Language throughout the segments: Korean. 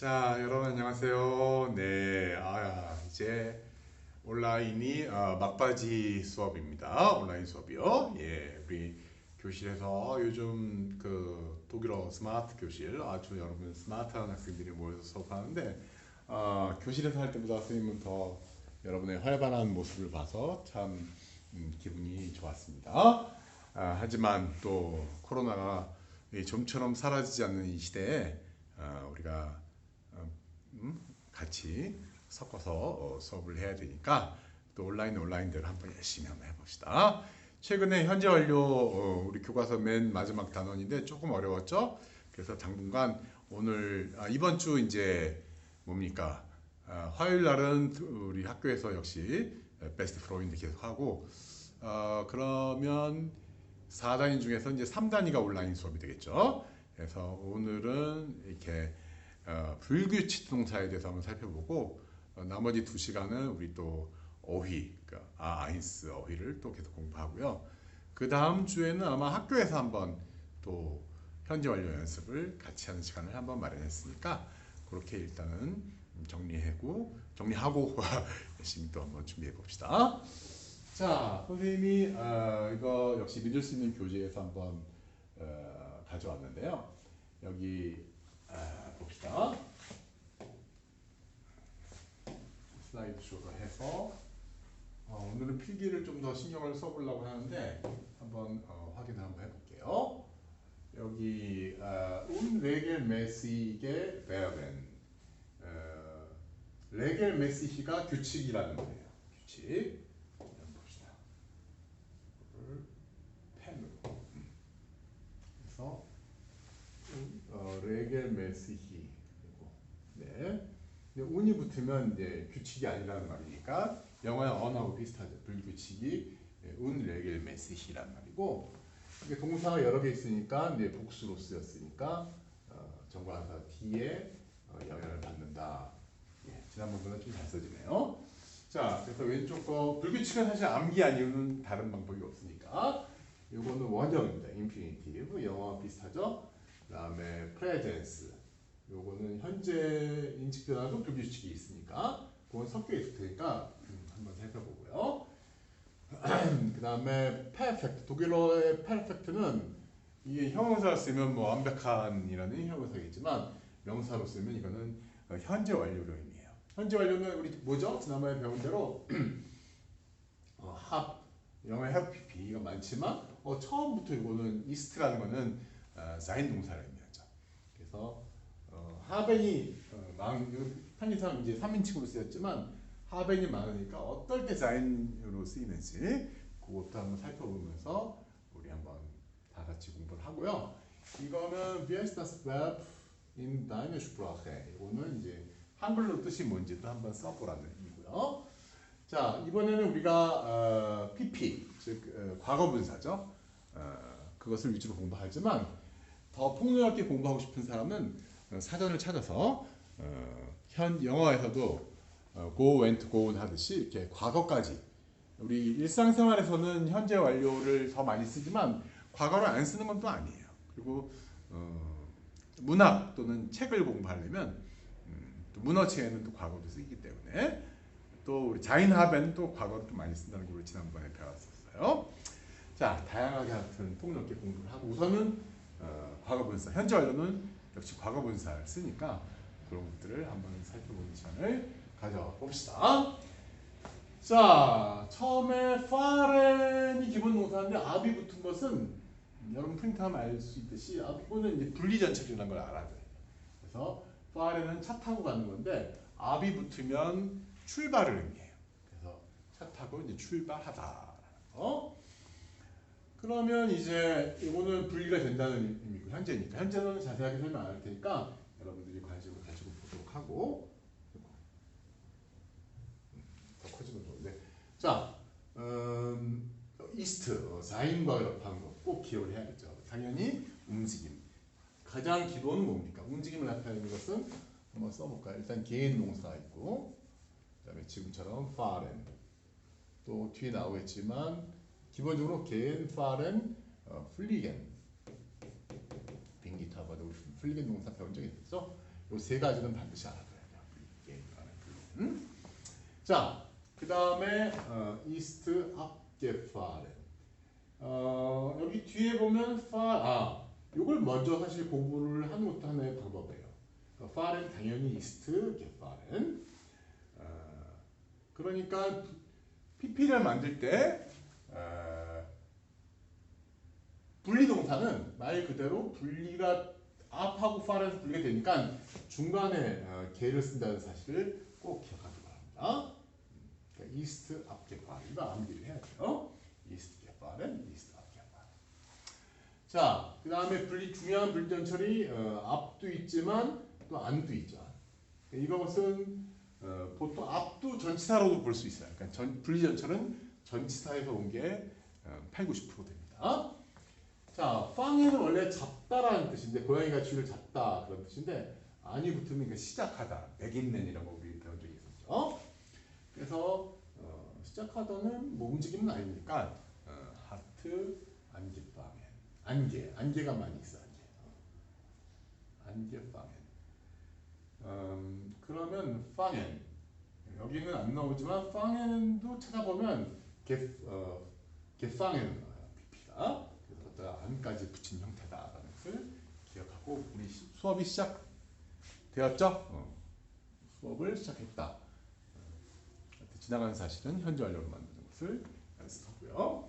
자, 여러분 안녕하세요. 네, 아, 이제 온라인이 어, 막바지 수업입니다. 온라인 수업이요. 예, 우리 교실에서 요즘 그 독일어 스마트 교실 아주 여러분 스마트한 학생들이 모여서 수업하는데 어, 교실에서 할 때보다 선생님은 더 여러분의 활발한 모습을 봐서 참 음, 기분이 좋았습니다. 아, 하지만 또 코로나가 이 좀처럼 사라지지 않는 이 시대에 아, 우리가 같이 섞어서 어, 수업을 해야 되니까 또 온라인 온라인대로 한번 열심히 한번 해봅시다. 최근에 현재 완료 어, 우리 교과서 맨 마지막 단원인데 조금 어려웠죠. 그래서 당분간 오늘 아, 이번 주 이제 뭡니까 아, 화요일 날은 우리 학교에서 역시 베스트 프로인드 계속 하고 어, 그러면 4단위 중에서 이제 3단위가 온라인 수업이 되겠죠. 그래서 오늘은 이렇게 어, 불규칙 동사에 대해서 한번 살펴보고 어, 나머지 두 시간은 우리 또 어휘, 그러니까 아, 아인스 어휘를 또 계속 공부하고요. 그 다음 주에는 아마 학교에서 한번 또 현재 완료 연습을 같이 하는 시간을 한번 마련했으니까 그렇게 일단은 정리하고 정리하고 열심히 또 한번 준비해 봅시다. 자, 선생님이 어, 이거 역시 믿을 수 있는 교재에서 한번 어, 가져왔는데요. 여기 아, 봅시다. 슬라이드 쇼로 해서 어, 오늘은 필기를 좀 더 신경을 써보려고 하는데 한번 어, 확인을 한번 해볼게요. 여기 어, unregelmäßige Verben 어, regelmäßig가 규칙이라는 거예요. 규칙. 한번 봅시다. 이거를 펜으로. 음. 그래서 어, regelmäßig 그리고 네. 근데 운이 붙으면 이제 규칙이 아니라는 말이니까 영어의 언어하고 비슷하죠. 불규칙이 운 regelmäßig이란 말이고 이게 동사가 여러 개 있으니까 이제 복수로 쓰였으니까 어, 정관사 뒤에 어, 영향을 받는다. 예, 지난번보다 좀 잘 써지네요. 자, 그래서 왼쪽 거 불규칙은 사실 암기 아니면 다른 방법이 없으니까 이거는 원형입니다. infinitive 영어와 비슷하죠. 그 다음에 presence 요거는 현재 인식 변화도 불규칙이 있으니까 그건 섞여 있을 테니까 음, 한번 살펴보고요. 그 다음에 perfect 독일어의 perfect는 이게 형용사 쓰면 뭐 완벽한이라는 형용사겠지만 명사로 쓰면 이거는 어, 현재 완료로 의미해요. 현재 완료는 우리 뭐죠? 지난번에 배운 대로 어, 합 영어에 have pp가 많지만 어, 처음부터 이거는 ist라는 거는 어, sein 동사를 의미하죠. 그래서 어, 하벤이 어, 망 편의상 이제 3인칭으로 쓰였지만 하벤이 많으니까 어떨 때 자인으로 쓰이는지 그것도 한번 살펴보면서 우리 한번 다 같이 공부를 하고요. 이거는 das Verb in Sprache? 이거는 이제 한글로 뜻이 뭔지도 한번 써보라는 의미고요. 자 이번에는 우리가 어, PP 즉 어, 과거분사죠. 어, 그것을 위주로 공부하지만 더 폭넓게 공부하고 싶은 사람은 어, 사전을 찾아서 어, 현 영어에서도 어, go, went, gone 하듯이 이렇게 과거까지 우리 일상생활에서는 현재 완료를 더 많이 쓰지만 과거를 안 쓰는 건 또 아니에요. 그리고 어, 문학 또는 책을 공부하려면 음, 또 문어체에는 또 과거도 쓰기 때문에 또 우리 자인하벤 또 과거를 또 많이 쓴다는 걸 지난번에 배웠었어요. 자 다양하게 하여튼 폭넓게 공부를 하고 우선은 어, 과거 분사 현재 완료는 역시 과거 분사를 쓰니까 그런 것들을 한번 살펴보는 시간을 가져봅시다. 자, 처음에 파렌이 기본 동사인데 아비 붙은 것은 여러분 프린트하면 알 수 있듯이 아비는 이제 분리전체적이라는 걸 알아야 돼요. 그래서 파렌은 차 타고 가는 건데 아비 붙으면 출발을 의미해요. 그래서 차 타고 이제 출발하다라는 거. 그러면 이제 이거는 분리가 된다는 의미고 현재니까. 현재는 자세하게 설명 안 할 테니까 여러분들이 관심을 가지고 보도록 하고. 더 커지면 좋은데. 자 음, 이스트 어, 사인과 연합하는 거꼭 기억을 해야겠죠. 당연히 움직임. 가장 기본은 뭡니까? 움직임을 나타내는 것은 한번 써볼까요? 일단 개인 동사 있고 그 다음에 지금처럼 파렌 또 뒤에 나오겠지만 기본적으로 개인 파렌 어, 플리겐 비행기 타고 플리겐 동사 배운 적이 있죠 이세 가지는 반드시 알아둬야 돼요. 이게 하는 분리는. 자, 그 다음에 어, 이스트 앞게파렌. 어, 여기 뒤에 보면 파, 아, 이걸 먼저 사실 공부를 하는 것도 하나의 방법이에요. 어, 파렌 당연히 이스트 게파렌. 어, 그러니까 PP를 만들 때 어, 분리동사는 말 그대로 분리가 앞하고 파렌에서 분리가 되니까 중간에 어, 개를 쓴다는 사실을 꼭 기억하기 바랍니다. 그러니까 이스트 앞개파 이거 암기를 해야 돼요. 이스트 개파는 이스트 앞개파. 자, 그 다음에 분리 중요한 분리전철이 어, 앞도 있지만 또 안도 있죠. 이것은 어, 보통 앞도 전치사로도 볼 수 있어요. 그러니까 전, 분리 전철은 전치사에서 온게 어, 8, 90% 됩니다. 자, 빵에는 원래 잡다라는 뜻인데 고양이가 쥐를 잡다 그런 뜻인데 안이 붙으면 그 시작하다, beg인맨이라고 우리 배운 적이 있었죠. 그래서 어, 시작하다는 뭐 움직임은 아니니까 어, 하트 안개빵엔 안개 안개가 많이 있어 안개 어. 안개빵엔 음, 그러면 빵엔 여기는 안 나오지만 빵엔도 찾아보면 개 어, 개빵엔 PP가 그래서 갖다가 안까지 붙인 형태다라는 것을 기억하고 우리 시- 수업이 시작되었죠? 어. 수업을 시작했다. 지나가는 사실은 현재 완료로 만드는 것을 연습하고요.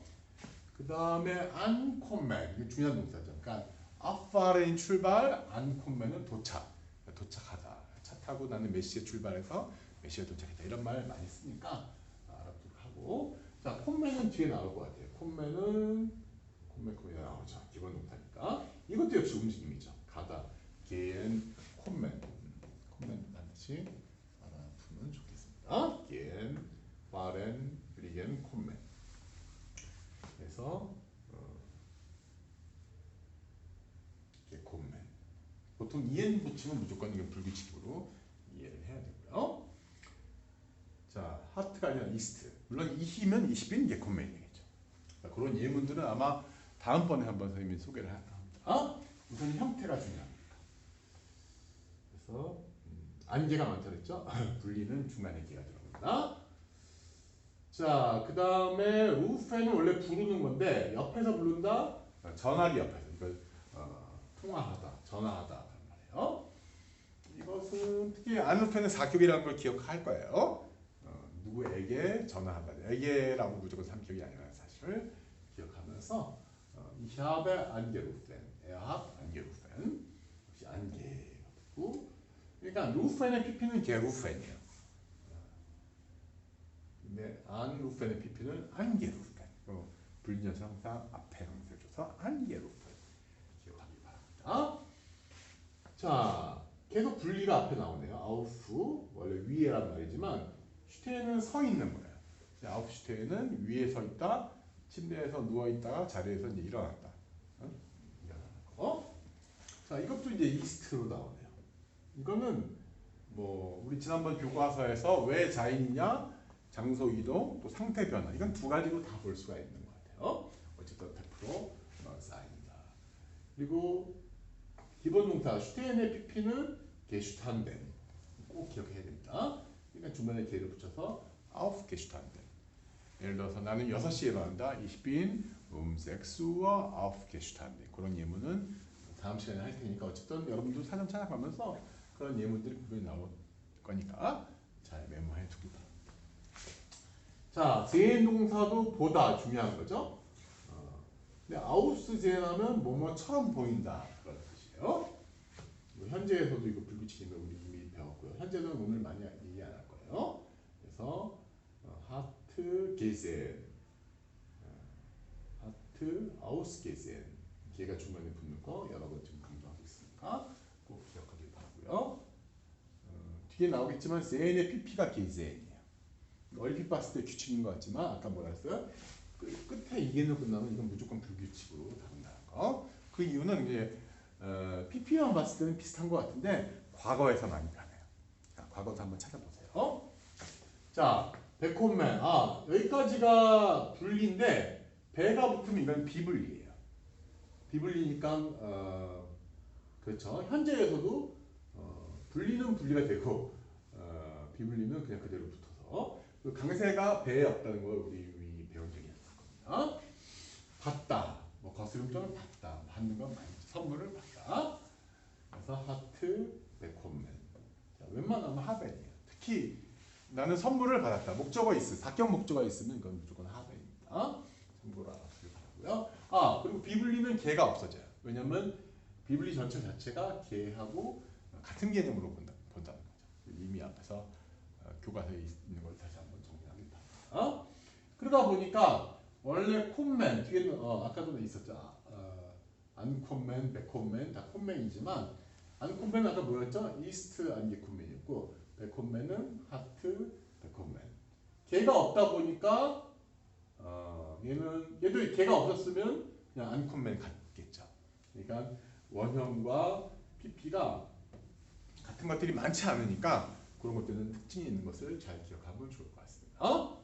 그 다음에 안콤맨 이게 중요한 동사죠. 그러니까 아파레인 출발, 안콤맨은 도착, 도착하다. 차 타고 나는 몇 시에 출발해서 몇 시에 도착했다 이런 말 많이 쓰니까 알아두도록 하고 자 콤맨은 뒤에 나올 것 같아요. 콤맨은 콤맨 콤맨 나오죠. 기본 동사니까 이것도 역시 움직임이죠. 가다, 겐, 콤맨, 콤맨 반드시 알아두면 좋겠습니다. 겐, 바렌, 리겐, 콤맨. 그래서 어, 이게 콤맨. 보통 이엔 붙이면 무조건 이건 불규칙으로 이해를 해야 되고요. 자, 하트가 아니라 이스트. 물론 이히면 이십인 이게 콤맨이겠죠. 자, 그런 예문들은 아마 다음번에 한번 선생님이 소개를 합니다. 우선 형태가 중요합니다. 그래서 음, 안개가 많다 그랬죠? 분리는 중간에 개가 들어갑니다. 자, 그 다음에 루페는 원래 부르는 건데 옆에서 부른다. 어, 전화기 옆에서 이걸 어, 통화하다, 전화하다 말이에요. 이것은 특히 안루페는 사격이라는 걸 기억할 거예요. 어, 누구에게 전화하다. 에게라고 무조건 삼격이 아니라는 사실을 기억하면서 어, 이 샵의 안개루펜, 에합 안개루펜 역시 안개가 붙고 그러니까 루펜의 PP는 게루펜이에요. 근데 안 루펜의 PP는 안개 루펜. 어, 불리녀서 항상 앞에 항상 줘서 안개 루펜 기억하기 바랍니다. 자, 계속 분리가 앞에 나오네요. 아우프 원래 위에란 말이지만 슈테는 서 있는 거예요. 아우프슈테는 위에 서 있다, 침대에서 누워 있다가 자리에서 이제 일어났다. 어? 일어나는 거. 자, 이것도 이제 이스트로 나오네요. 이거는 뭐 우리 지난번 교과서에서 왜 자인이냐 장소 이동, 또 상태 변화 이건 두 가지로 다 볼 수가 있는 것 같아요. 어쨌든 100% 어, 쌓인다. 그리고 기본 동사 슈테인의 PP는 게슈탄덴 꼭 기억해야 됩니다. 그러니까 중간에 개를 붙여서 아우프 게슈탄덴. 예를 들어서 나는 6시에 일어난다. Ich bin um 6 Uhr aufgestanden. 그런 예문은 다음 시간에 할 테니까 어쨌든 여러분도 사전 찾아가면서 그런 예문들이 분명히 나올 거니까 잘 메모해 바랍니다. 자, 제인 동사도 보다 중요한 거죠. 어, 근데 아우스 제하면 뭐뭐처럼 보인다 그런 뜻이에요. 뭐 현재에서도 이거 불규칙인데 우리 이미 배웠고요. 현재는 오늘 많이 거예요. 그래서 어, 하트 게센, 어, 하트 아우스 게센 개가 중간에 붙는 거 여러 번 지금 강조하고 있으니까 꼭 기억하길 바라고요. 어, 뒤에 나오겠지만 세인의 PP가 게센이에요. 얼핏 봤을 때 규칙인 것 같지만 아까 뭐라 했어요? 끝- 끝에 이게는 끝나면 이건 무조건 불규칙으로 다룬다는 거. 그 이유는 이제 어, PP만 봤을 때는 비슷한 것 같은데 과거에서 많이 변해요. 자, 과거도 한번 찾아보세요. 자, 백홈맨. 아, 여기까지가 분리인데 배가 붙으면 이건 비분리예요. 비분리니까 어, 그렇죠. 현재에서도 어, 분리는 분리가 되고 어, 비분리는 그냥 그대로 붙어서 그 강세가 배에 없다는 걸 우리 이 배운 적이 있었거든요. 받다, 뭐 거스름돈을 받다, 받는 건 많이 선물을 받다. 그래서 하트, 백홈맨. 자, 웬만하면 하벤이에요. 특히 나는 선물을 받았다. 목적어 있어. 사격 목적어 있으면 이건 무조건 하벤입니다. 참고로 알아두길 바라고요. 아 그리고 비블리는 개가 없어져요. 왜냐면 비블리 전체 자체가 개하고 같은 개념으로 본다, 본다는 거죠. 이미 앞에서 어, 교과서에 있는 걸 다시 한번 정리하겠다. 어? 그러다 보니까 원래 콤맨 뒤에는 어, 아까도 있었죠. 어, 안콤맨, 백콤맨 다 콤맨이지만 안콤맨은 아까 뭐였죠? 이스트 안개콤맨이었고 백콤맨은 하트 백콤맨. 개가 없다 보니까 어, 얘는 얘도 개가 없었으면 그냥 안콤맨 같겠죠. 그러니까 원형과 PP가 같은 것들이 많지 않으니까 그런 것들은 특징이 있는 것을 잘 기억하면 좋을 것 같습니다. 어?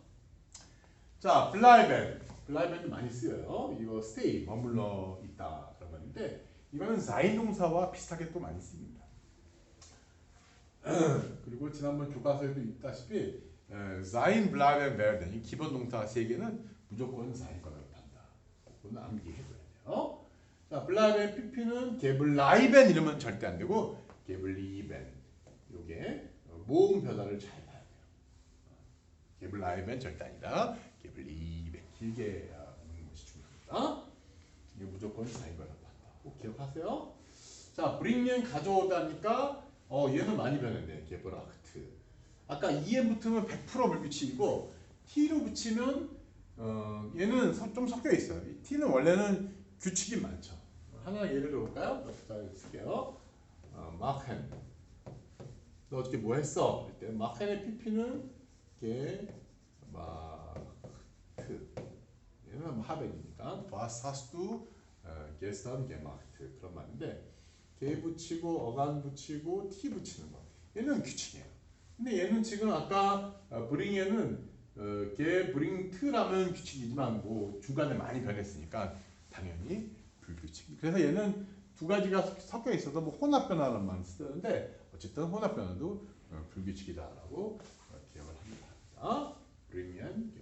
자, 블라이벤. 블라이벤도 많이 쓰여요. 이거 stay, 머물러 있다 그런 말인데 이거는 자인 동사와 비슷하게 또 많이 씁니다. 그리고 지난번 교과서에도 있다시피 자인, 블라이벤, 베르덴 이 기본 동사 세 개는 무조건 자인 거라고 한다. 그거는 암기해둬야 돼요. 자, 블라이벤, PP는 게블라이벤 이러면 절대 안 되고 게블리벤 요게 모음 변화를 잘 봐야 돼요. 게블라이벤 절대 아니다. 게블리벤 길게 하는 것이 중요합니다. 이게 무조건 자인과라고 한다. 꼭 기억하세요. 자, 브링엔 가져오다니까 어 얘는 많이 변했네. 게브라크트. 아까 EM 붙으면 100% 불규칙이고 T로 붙이면 어 얘는 서- 좀 섞여 있어요. 이 T는 원래는 규칙이 많죠. 하나 예를 들어볼까요? 자, 쓸게요. 어, 마켄. 너 어떻게 뭐 했어? 이때 마켄의 PP는 게 마크트. 얘는 뭐 하벤이니까 was hast du 어, gestern 그런 말인데 게 붙이고 어간 붙이고 t 붙이는 거. 얘는 규칙이에요. 근데 얘는 지금 아까 어, 브링에는 어, 게 브링트라면 규칙이지만 뭐 중간에 많이 변했으니까 당연히 불규칙. 그래서 얘는 두 가지가 섞여 있어서 뭐 혼합 변화만 쓰는데 어쨌든 혼합 변화도 어, 불규칙이다라고 어, 기억을 합니다. 자, 브링엔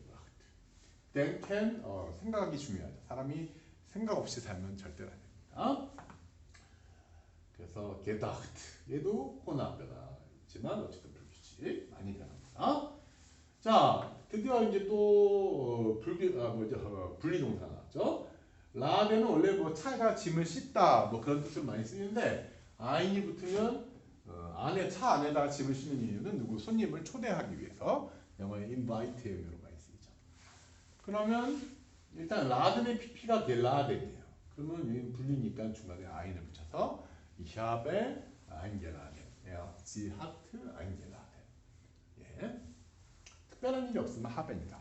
게브라트. 어, 생각하기 중요하죠. 사람이 생각 없이 살면 절대로 안 됩니다. 그래서 gedacht 얘도 혼합 변화지만 어쨌든 불규칙 많이 변합니다. 자, 드디어 이제 또 어, 불규 아 뭐죠 어, 분리동사 나왔죠. 라데는 원래 뭐 차가 짐을 싣다 뭐 그런 뜻을 많이 쓰는데 아인이 붙으면 어, 안에 차 안에다가 짐을 싣는 이유는 누구 손님을 초대하기 위해서 영어의 invite의 의미로 많이 쓰이죠. 그러면 일단 라덴의 pp가 겔라덴이에요. 그러면 여기는 분리니까 중간에 아인을 붙여서 ich habe eingeladen. Er, sie hat eingeladen. 예. 특별한 일이 없으면 haben이다.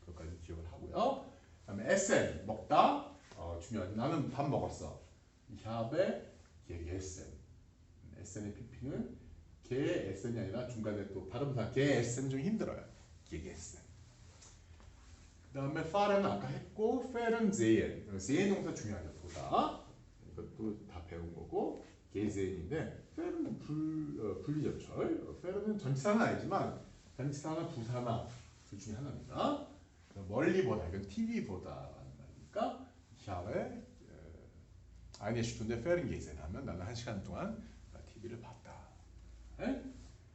그것까지 기억을 하고요. 그 다음에 essen 먹다. 어, 중요하지. 나는 밥 먹었어. Ich habe gegessen. essen의 pp는 게 essen이 아니라 중간에 또 발음상 게 essen 좀 힘들어요. gegessen. 그 다음에 fahr는 아까 했고 fahren sehen. sehen 동사 중요하죠. 보다. 이것도 다 배운 거고 gesehen인데 fahren 불 어, 분리절철. 어, fahren 전치사는 아니지만 전치사나 부사나 둘 중에 하나입니다. 멀리 보다 이건 TV 보다라는 말이니까 샤에 eine Stunde Fernsehen 하면 나는 한 시간 동안 TV를 봤다. 에?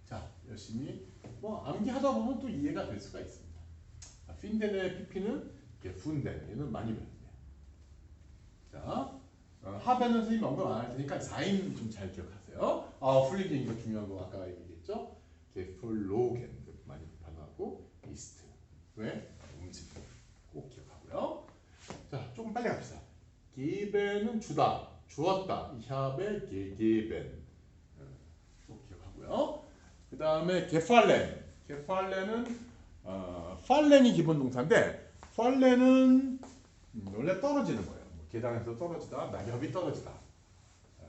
자 열심히 뭐 암기하다 보면 또 이해가 될 수가 있습니다. 핀덴의 PP는 푼덴 얘는 많이 배웠네요. 자 어, 하베는 선생님 언급 안 할 테니까 4인 좀 잘 기억하세요. 아 훌리겐 이거 중요한 거 아까 얘기했죠. 게폴로겐 많이 반하고 이스트 왜? 음식 꼭 기억하고요. 자, 조금 빨리 갑시다. 기벤은 주다, 주었다. 이샵의 게게벤 꼭 기억하고요. 그 다음에 게팔렌. 게팔렌은 어, 팔렌이 기본 동사인데 팔렌은 음, 원래 떨어지는 거예요. 뭐 계단에서 떨어지다, 낙엽이 떨어지다. 에.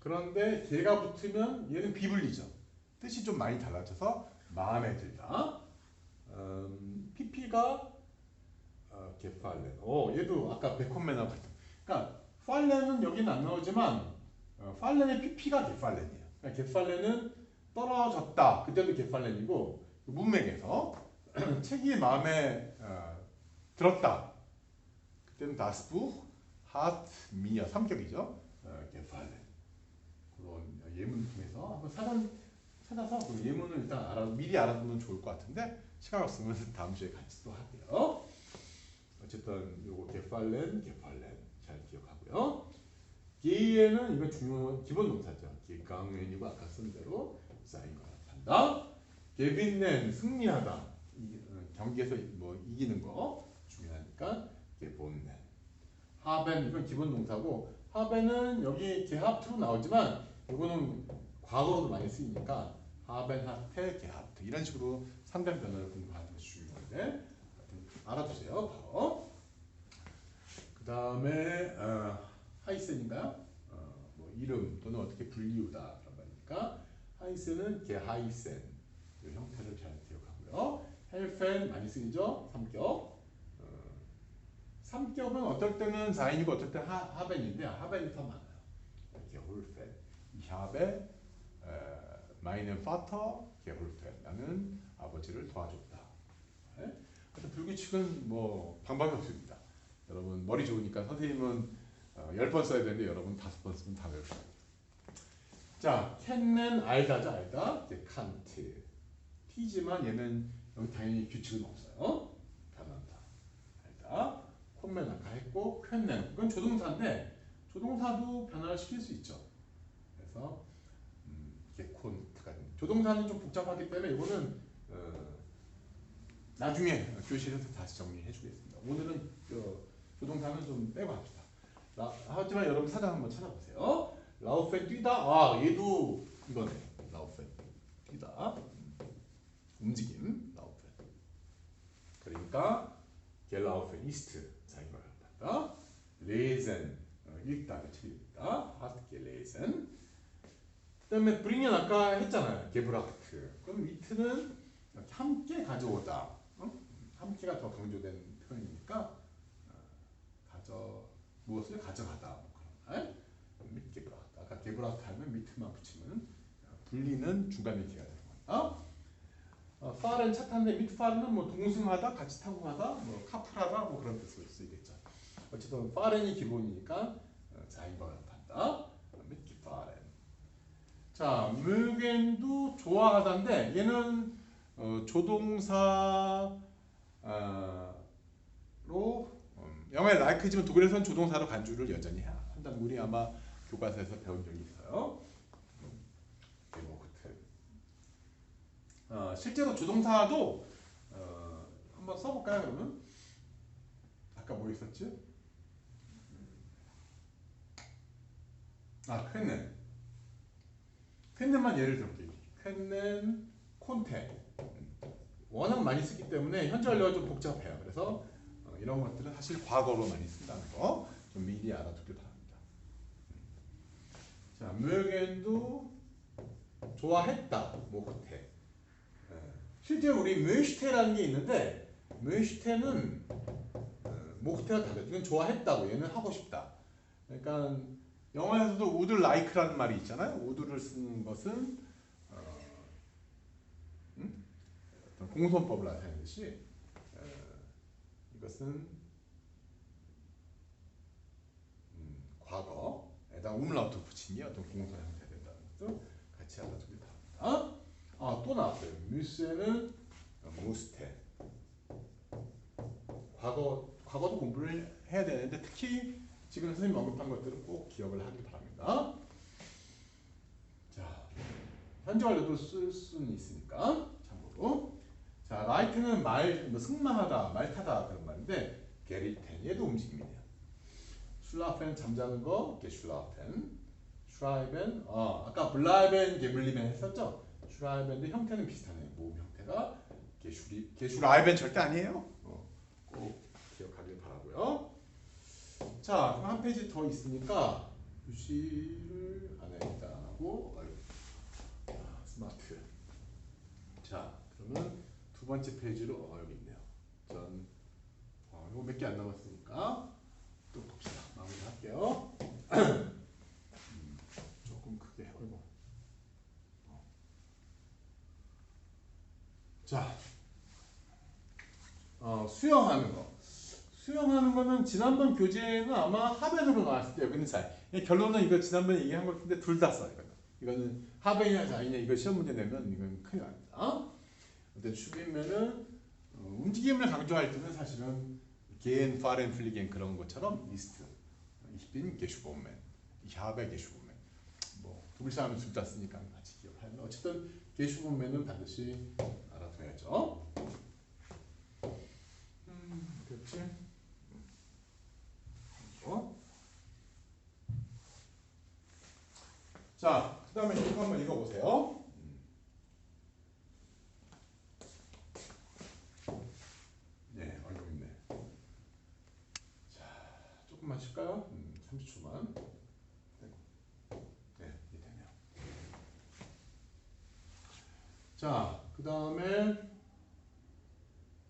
그런데 개가 붙으면 얘는 비불리죠. 뜻이 좀 많이 달라져서 마음에 들다. 음, PP가 어, 게팔렌. 오, 얘도 아까 베콘맨하고 같은. 그러니까 팔렌은 여기는 안 나오지만 어, 팔렌의 PP가 개팔렌이에요. 그러니까 개팔렌은 떨어졌다. 그때도 개팔렌이고 그 문맥에서 책이 마음에 어, 들었다. 그때는 다스부 하트 미어 삼격이죠. 어, 개팔렌 그런 예문 통해서 한번 사전 찾아서 그 예문을 일단 알아 미리 알아두면 좋을 것 같은데 시간 없으면 다음 주에 같이 또 할게요. 어쨌든 요거 개팔렌 개팔렌 잘 기억하고요. 게이에는 이거 중요한 기본 동사죠. 강연이고 아까 쓴 대로 쌓인 거라 한다. 개빈넨 승리하다. 이, 어, 경기에서 뭐 이기는 거 중요하니까 개본넨. 하벤 이건 기본 동사고 하벤은 여기 개합트로 나오지만 이거는 과거로도 많이 쓰이니까 하벤 하테 개합트 이런 식으로 상단 변화를 공부하는 것이 중요한데 알아두세요. 바로. 그 다음에 어, 하이센인가요? 어, 뭐 이름 또는 어떻게 불리우다 그런 거니까 하이센은 개하이센 이 형태를 잘 기억하고요. 헬펜 많이 쓰이죠? 삼격. 어, 삼격은 어떨 때는 4인이고 어떨 때는 하, 하벤인데 하벤이 더 많아요. 게홀펜. Ich habe 에, meinen Vater geholfen. 나는 아버지를 도와줬다. 네? 하여튼 불규칙은 뭐 방법이 없습니다. 여러분 머리 좋으니까 선생님은 어, 10번 써야 되는데 여러분 5번 쓰면 다 외울 거예요. 자, 캔는 알다죠, 알다. 이제 칸트. T지만 얘는 여기 당연히 규칙은 없어요. 변한다. 알다. 콘맨 아까 했고 퀸넨 그건 조동사인데 조동사도 변화를 시킬 수 있죠. 그래서 음, 이게 콘트가 됩니다. 조동사는 좀 복잡하기 때문에 이거는 어, 나중에 교실에서 다시 정리해 주겠습니다. 오늘은 그 조동사는 좀 빼고 합시다. 라, 하지만 여러분 사전 한번 찾아보세요. 라우펜 뛰다. 아 얘도 이거네. 라우펜 뛰다. 음, 움직임 라우펜. 그러니까 겔라우펜 이스트 자기가 한다. 레젠 어, 읽다 그치 읽다. 하트 겔레젠. 그다음에 브링은 아까 했잖아요. 게브라트. 그럼 이렇게 함께 가져오다. 어? 함께가 더 강조된 표현이니까 어, 가져 무엇을 가져가다 뭐 그런 말. 밑 게브라트. 아까 게브라트 하면 밑만 붙이면 어, 분리는 중간 밑에가 되는 겁니다. 어, 파른 차 타는데 밑 파른은 뭐 동승하다, 같이 타고 가다, 뭐 카풀하다 뭐 그런 뜻으로 쓰이겠죠. 어쨌든 파렌이 기본이니까 어, 자인과를 한다. 밑 파렌. 자, 물겐도 좋아하다인데 얘는 어, 조동사 어, 로 음, 영어에 like지만 독일에서는 조동사로 간주를 여전히 하- 한다는 거 우리 아마 교과서에서 배운 적이 있어요. 음, 데모크트. 어, 실제로 조동사도 어, 한번 써볼까요 그러면? 아까 뭐 있었지? 아 쾌넨 쾌넨만 예를 들어볼게요. 쾌넨 콘테. 워낙 많이 쓰기 때문에 현재 완료가 좀 복잡해요. 그래서 어, 이런 것들은 사실 과거로 많이 쓴다는 거 좀 미리 알아두길 바랍니다. 자 뮤겐도 좋아했다. 목태 실제로 우리 뮤슈테라는 게 있는데 뮤슈테는 어, 목태가 다르죠. 이건 좋아했다고 얘는 하고 싶다. 그러니까 영어에서도 would like라는 말이 있잖아요. would를 쓰는 것은 어, 음? 공손법을 나타내듯이 어, 이것은 음, 과거에다 umlaut 붙임이 어떤 공손 형태가 된다는 것도 같이 알아두기 바랍니다. 아, 또 나왔어요. 뮤스에는 무스테. 과거 과거도 공부를 해야 되는데 특히 지금 선생님 언급한 것들은 꼭 기억을 하길 바랍니다. 자, 현재 완료도 쓸 수는 있으니까 참고로. 자, 라이트는 말, 뭐 승마하다, 말 타다 그런 말인데 게리텐 얘도 움직임이네요. 슐라펜 잠자는 거, 게 슐라펜. 슈라이벤, 어, 아까 블라이벤, 게블리벤 했었죠? 슈라이벤도 형태는 비슷하네요. 모음 형태가 게슈리, 게슈라이벤 절대 아니에요. 어, 꼭 기억하길 바라고요. 자, 그럼 한 페이지 더 있으니까 유시를 안 했다고 스마트. 자, 그러면 두 번째 페이지로 얼 있네요. 전 어, 이거 몇 개 안 남았으니까 또 봅시다. 마무리할게요. 음, 조금 크게 얼고. 어. 자, 어, 수영하는 거. 수영하는 거는 지난번 교재에는 아마 하벤으로 나왔을 때요. 근데 자, 이 결론은 이거 지난번에 얘기한 것 같은데 둘 다 써. 이거는. 이거는 하벤이냐 자이냐 이거 시험 문제 내면 이건 큰일 납니다. 어떤 슈빈면은 어, 움직임을 강조할 때는 사실은 겐, 파렌, 플리겐 그런 것처럼 이스트, 이빈, 게슈본맨, 샤베, 게슈본맨 뭐 독일 사람은 둘다 쓰니까 같이 기억하면 어쨌든 게슈본맨은 반드시 알아둬야죠. 음, 그렇지? 어? 자, 그 다음에 이거 한번 읽어보세요. 네, 얼굴 있네. 자, 조금만 쉴까요? 음, 30초만. 네, 이게 되네요. 자, 그 다음에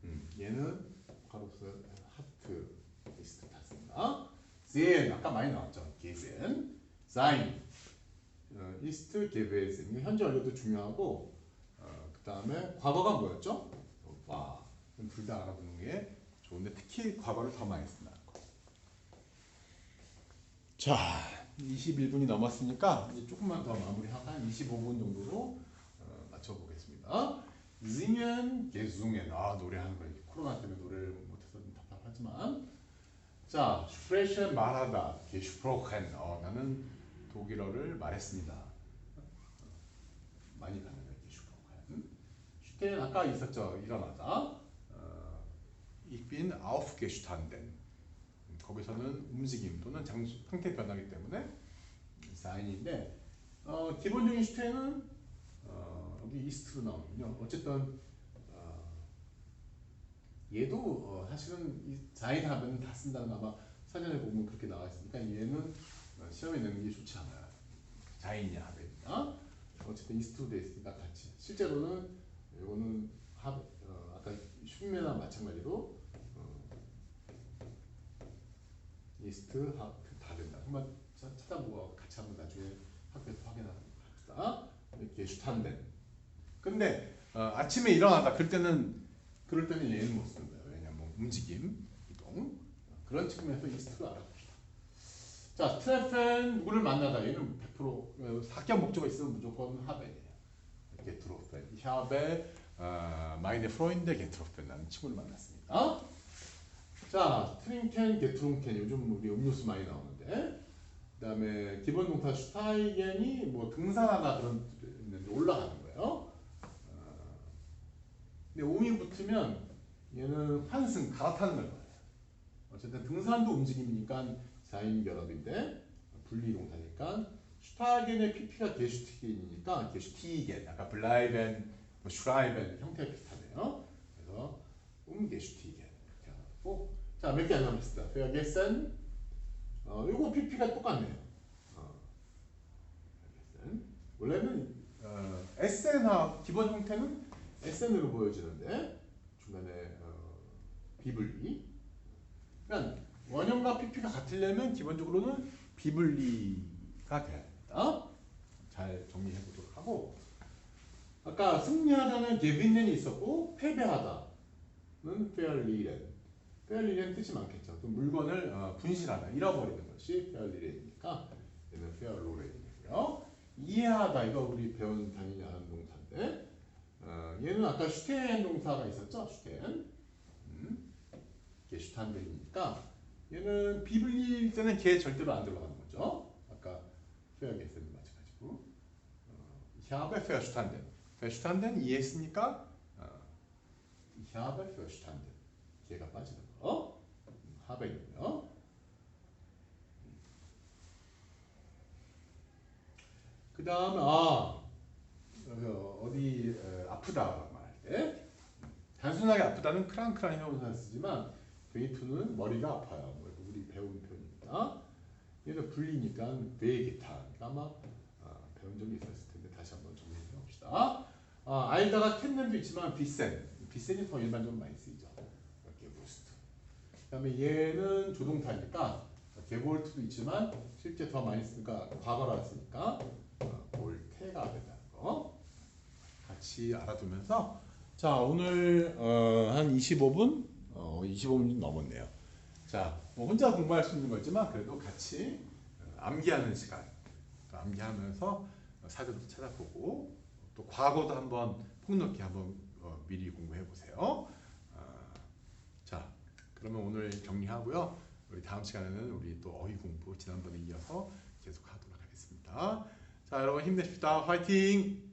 음, 얘는 가로수 하트 리스트 탔습니다. 젠 아까 많이 나왔죠. 게젠, 사인, 어, 이스트 게베젠 이거 현재 완료도 중요하고 어, 그 다음에 과거가 뭐였죠? 와, 둘 다 알아두는 게 좋은데 특히 과거를 더 많이 쓴다. 자, 21분이 넘었으니까 이제 조금만 더 마무리하고 한 25분 정도로 어, 맞춰보겠습니다. singen, gesungen. 아 노래하는 거 코로나 때문에 노래를 못해서 좀 답답하지만 자, sprechen 말하다, gesprochen. 어, 나는 독일어를 말했습니다. 많이 가능해 gesprochen. 슈텐 아까 있었죠. 일어나다. 어, ich bin aufgestanden. 거기서는 움직임 또는 장소, 형태 변하기 때문에 사인인데 어, 기본적인 슈텐은 어, 여기 이스트로 나오는군요. 어쨌든 어, 얘도 어, 사실은 이 자인 하면 다 쓴다는 아마 사전에 보면 그렇게 나와 있으니까 얘는 어, 시험에 내는 게 좋지 않아요. 자인이냐 하벤이냐 어쨌든 이스트로 돼 있으니까 같이 실제로는 이거는 하 어, 아까 슈메나 마찬가지로 어, 이스트 하트 다 된다. 한번 차- 찾아보고 같이 한번 나중에 학교에서 확인합시다. 이렇게 슈탄덴. 근데 어, 아침에 일어나다 그럴 때는 그럴 때는 얘는 못 거예요. 왜냐면 뭐 움직임, 이동 그런 측면에서 이스트를 알아 자, 트레펜 누구를 만나다 얘는 100% 어, 사격 목적어 있으면 무조건 하벤이에요. 게트로펜, 샤베, 어, 마이네 프로인데 게트로펜이라는 친구를 만났습니다. 자, 트링켄, 게트롱켄 요즘 우리 음료수 많이 나오는데 그 다음에 기본 동사 슈타이겐이 뭐 등산하다 그런 있는데 올라가는 거예요. 어, 근데 옴이 붙으면 얘는 환승 갈아타는 걸 말해요. 어쨌든 등산도 움직임이니까 자인 결합인데 분리 동사니까 슈타겐의 PP가 게슈티겐이니까 게슈티겐 아까 블라이벤, 뭐 슈라이벤 형태가 비슷하네요. 그래서 um게슈티겐 이렇게 하고 자몇 개 안 남았습니다. 페어게센 어 이거 PP가 똑같네요. 어, 원래는 어, SN하 기본 형태는 SN으로 보여지는데 중간에 어, 비블리 그러니까 원형과 PP가 같으려면 기본적으로는 비블리가 돼야 됩니다. 잘 정리해 보도록 하고 아까 승리하다는 게빈넨이 있었고 패배하다는 페얼리렌 페얼리렌 뜻이 많겠죠. 또 물건을 어, 분실하다, 잃어버리는 것이 페얼리렌이니까 얘는 페얼로렌이고요. 이해하다 이거 우리 배운 당연히 아는 동사인데 어, 얘는 아까 슈텐 동사가 있었죠. 슈텐 음, 이게 슈탄덴이니까 얘는 비블리일 때는 걔 절대로 안 들어가는 거죠. 아까 페어게센도 마찬가지고 Ich habe verstanden. verstanden 이해했으니까 어, Ich habe verstanden. 걔가 빠지는 거. 음, habe이고요. 그 다음에 아 어, 어디 어, 아프다 말할 때 단순하게 아프다는 크랑크랑 형용사 쓰지만 베이투는 머리가 아파요. 뭐 우리 배운 표현입니다. 얘는 불리니까 베게타. 아마 아, 배운 적이 있었을 텐데 다시 한번 정리해 봅시다. 아, 알다가 캔넨도 있지만 비센. 비센이 더 일반적으로 많이 쓰이죠. 게볼스트. 그 다음에 얘는 조동타니까 게볼트도 있지만 실제 더 많이 쓰니까 과거라 쓰니까 어, 볼테가 된다는 거 같이 알아두면서 자 오늘 어, 한 25분, 어, 25분 좀 넘었네요. 자, 뭐 혼자 공부할 수 있는 거지만 그래도 같이 어, 암기하는 시간, 또 암기하면서 사전도 찾아보고 또 과거도 한번 폭넓게 한번 어, 미리 공부해 보세요. 어, 자, 그러면 오늘 정리하고요. 우리 다음 시간에는 우리 또 어휘 공부 지난번에 이어서 계속 하도록 하겠습니다. 자, 여러분 힘내십시다. 화이팅!